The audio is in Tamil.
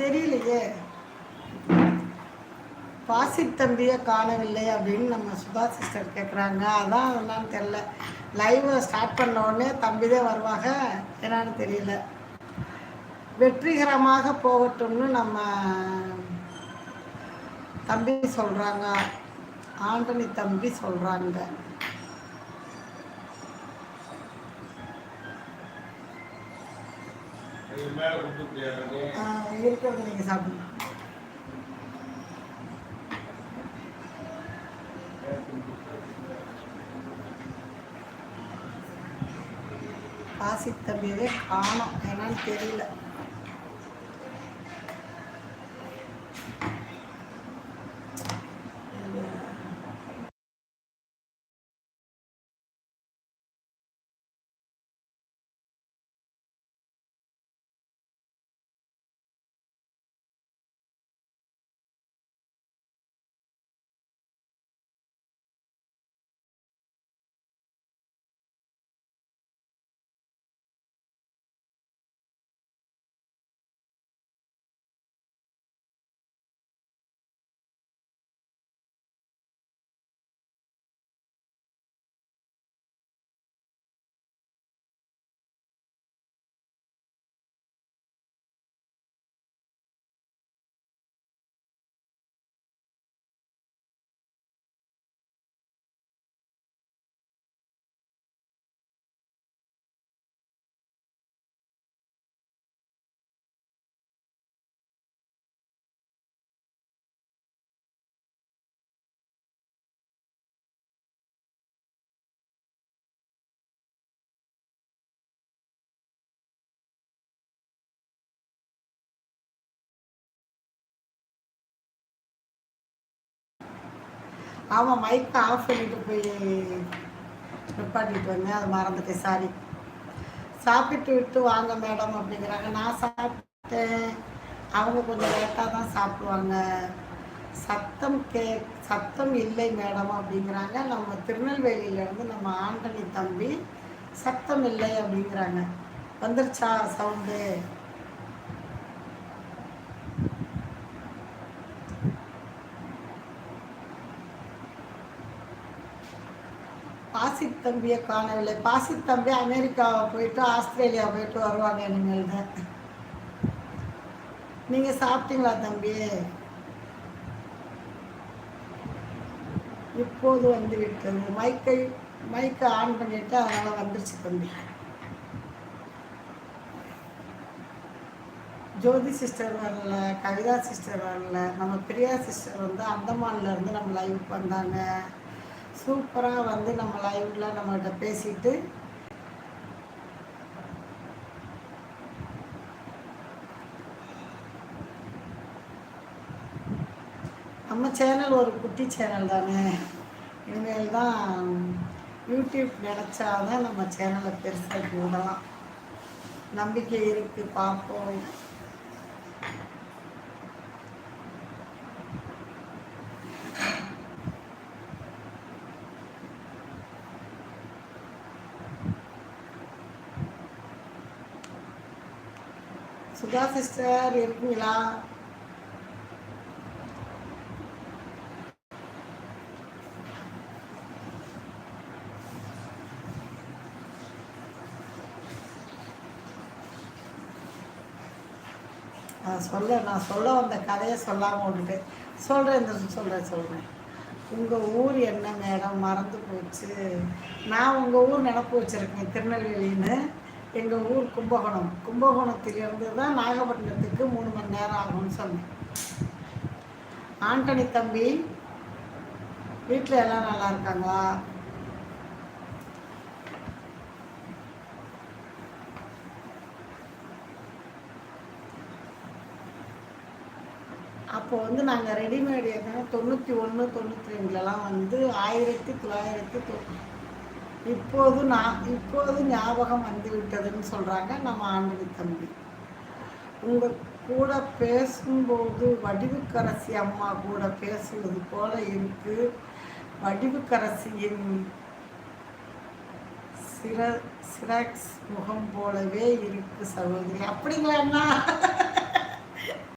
தெரியலையே. பாசி தம்பியை காணவில்லை அப்படின்னு நம்ம சுதா சிஸ்டர் கேட்குறாங்க அதான் என்னன்னு தெரில லைவை ஸ்டார்ட் பண்ண உடனே தம்பி தான் வருவாங்க. என்னன்னு தெரியல. வெற்றிகரமாக போகட்டும்னு நம்ம தம்பி சொல்கிறாங்க ஆண்டனி தம்பி சொல்கிறாங்க இருக்கிறத நீங்கள் சாப்பிடுங்க காசி தம்பியவே காணும். என்னன்னு தெரியல. ஆமாம் மைக்கை ஆஃப் பண்ணிட்டு போய் நிப்பாட்டிட்டு வந்தேன். அது மறந்துட்டேன். சாரி சாப்பிட்டு விட்டு வாங்க மேடம் அப்படிங்கிறாங்க. நான் சாப்பிட்டேன். அவங்க கொஞ்சம் லேட்டாக தான் சாப்பிடுவாங்க. சத்தம் கே சத்தம் இல்லை மேடம் அப்படிங்கிறாங்க. நம்ம திருநெல்வேலியிலேருந்து நம்ம ஆண்டனி தம்பி சத்தம் இல்லை அப்படிங்கிறாங்க. வந்துருச்சா சவுண்டு பாசித் தம்பியை காணவில்லை. பாசித் தம்பி அமெரிக்காவை போயிட்டு ஆஸ்திரேலியா போயிட்டு வருவாங்க இனிமேல் தான் நீங்கள் சாப்பிட்டீங்களா தம்பி? இப்போது வந்து விட்டது. மைக்கை மைக்கை ஆன் பண்ணிட்டு அதனால் வந்துருச்சு தம்பி. ஜோதி சிஸ்டர் வரல கவிதா சிஸ்டர் வரல. நம்ம பிரியா சிஸ்டர் வந்து அந்தமான்ல இருந்து நம்ம லைவுக்கு வந்தாங்க. சூப்பராக வந்து நம்ம லைவில் நம்மகிட்ட பேசிட்டு நம்ம சேனல் ஒரு குட்டி சேனல் தானே. இனிமேல் தான் யூடியூப் நினச்சாதான் நம்ம சேனலை பெருசாக விடலாம் நம்பிக்கை இருக்குது பார்ப்போம். சுதா சிஸ்டர் இருக்கீங்களா? நான் சொல்ல நான் சொல்ல வந்த கதையை சொல்லாமல் விட்டுட்டேன் சொல்கிறேன் இந்த சொல்கிறேன் சொல்கிறேன் உங்கள் ஊர் என்ன மேடம்? மறந்து போச்சு. நான் உங்கள் ஊர் நினப்பு வச்சுருக்கேன் திருநெல்வேலின்னு. எங்கள் ஊர் கும்பகோணம். கும்பகோணத்திலிருந்து தான் நாகப்பட்டினத்துக்கு மூணு மணி நேரம் ஆகும்னு சொன்னேன். ஆண்டனி தம்பி வீட்டில் எல்லாம் நல்லா இருக்காங்களா? அப்போ வந்து நாங்கள் ரெடிமேட் என்ன தொண்ணூற்றி ஒன்று தொண்ணூற்றி ரெண்டுலலாம் வந்து ஆயிரத்தி தொள்ளாயிரத்தி தொ இப்போது நான் இப்போது ஞாபகம் வந்துவிட்டதுன்னு சொல்கிறாங்க நம்ம ஆண்டனி தம்பி. உங்கள் கூட பேசும்போது வடிவுக்கரசி அம்மா கூட பேசுவது போல இருக்கு. வடிவுக்கரசியின் சிர சிராக்ஸ் முகம் போலவே இருக்கு சகோதரி. அப்படிங்களா அண்ணா?